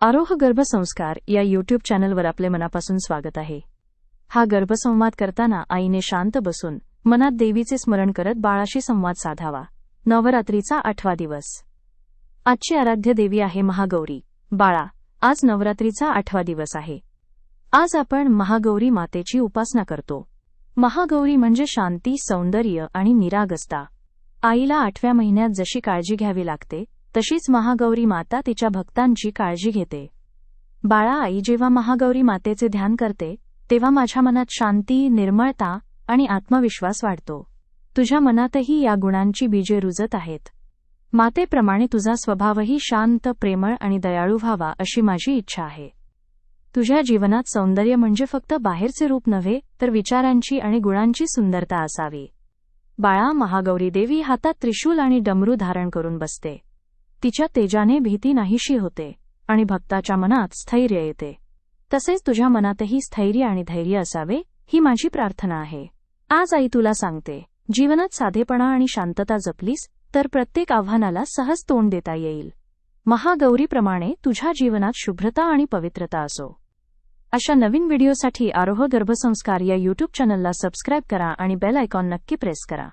आरोह गर्भसंस्कार या यूट्यूब चॅनलवर आपले मनापासून स्वागत आहे. हा गर्भसंवाद करताना आईने शांत बसून मनात देवीचे स्मरण करत बाळाशी संवाद साधावा. नवरात्रीचा आठवा दिवस. आजची आराध्य देवी आहे महागौरी. बाळा आज नवरात्रीचा आठवा दिवस आहे. आज आपण महागौरी मातेची उपासना करतो. महागौरी म्हणजे शांती सौंदर्य आणि निरागसता. आईला आठव्या महिन्यात जशी काळजी घ्यावी लागते तशीच महागौरी माता तिच्या भक्तांची काळजी घेते. बाळा आई जेव्हा महागौरी मातेचे ध्यान करते तेव्हा माझ्या मनात शांती निर्मळता आणि आत्मविश्वास वाढतो. तुझ्या मनातही या गुणांची बीजे रुजत आहेत. मातेप्रमाणे तुझा स्वभावही शांत प्रेमळ आणि दयाळू व्हावा अशी माझी इच्छा आहे. तुझ्या जीवनात सौंदर्य म्हणजे फक्त बाहेरचे रूप नव्हे तर विचारांची आणि गुणांची सुंदरता असावी. बाळा महागौरी देवी हातात त्रिशूल आणि डमरू धारण करून बसते. तिच्या तेजाने भीती नाहीशी होते आणि भक्ताच्या मनात स्थैर्य येते. तसेच तुझ्या मनातही स्थैर्य आणि धैर्य असावे ही माझी प्रार्थना आहे. आज आई तुला सांगते जीवनात साधेपणा आणि शांतता जपलीस तर प्रत्येक आव्हानाला सहज तोंड देता येईल. महागौरीप्रमाणे तुझ्या जीवनात शुभ्रता आणि पवित्रता असो. अशा नवीन व्हिडिओसाठी आरोह गर्भसंस्कार या यूट्यूब चॅनलला सबस्क्राईब करा आणि बेल आयकॉन नक्की प्रेस करा.